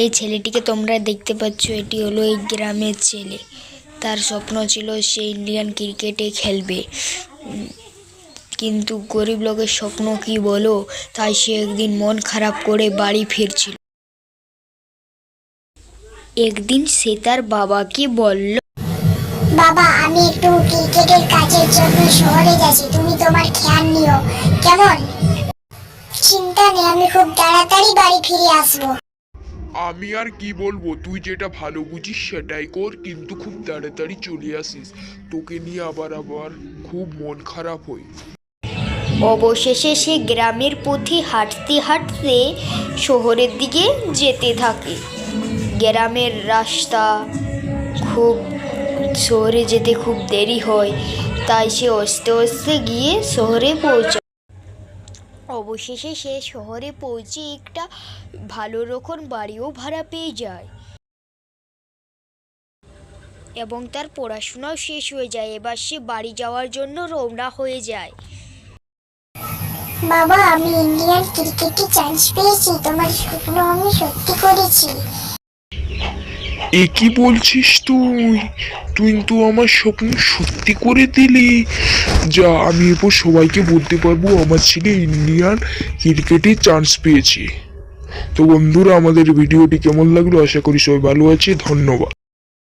এই ছেলেটিকে তোমরা দেখতে পাচ্ছ, এটি হলো এই গ্রামের ছেলে। তার স্বপ্ন ছিল সে ইন্ডিয়ান ক্রিকেটে খেলবে। কিন্তু গরিব লোকের স্বপ্ন কি বলো? তাই সে একদিন মন খারাপ করে বাড়ি ফিরছিল। একদিন সে তার বাবাকে বলল, বাবা, আমি একটু ক্রিকেটের কাজের জন্য শহরে যাচ্ছি তুমি তোমার খেয়াল নিও। কেমন? চিন্তা নেই, আমি খুব তাড়াতাড়ি বাড়ি ফিরে আসব। আমি আর কি বলব? তুই যেটা ভালো বুঝিস সেটাই কর, কিন্তু খুব তাড়াতাড়ি চলে আসিস। তোকে নিয়ে আবার আবার খুব মন খারাপ হয়। অবশেষে সে গ্রামের পথে হাঁটতে হাঁটতে শহরের দিকে যেতে থাকে। গ্রামের রাস্তা খুব শহরে যেতে খুব দেরি হয়, তাই সে আস্তে আস্তে গিয়ে শহরে পৌঁছায়। অবশেষে সে শহরে পৌঁছে একটা ভালো রকম বাড়িও ভাড়া পেয়ে যায়। এবং তার পড়াশোনাও শেষ হয়ে যায়। এবার সে বাড়ি যাওয়ার জন্য রওনা হয়ে যায়। বাবা আমি ইন্ডিয়ান ক্রিকেটে চান্স পেয়েছি। তোমার স্বপ্ন আমি সত্যি করেছি। এ কি বলছিস তুই? তুই তো আমার স্বপ্ন সত্যি করে দিলি। যা আমি এরপর সবাইকে বলতে পারব, আমার ছেলে ইন্ডিয়ান ক্রিকেটে চান্স পেয়েছে। তো বন্ধুরা, আমাদের ভিডিওটি কেমন লাগল? আশা করি সবাই ভালো আছে। ধন্যবাদ।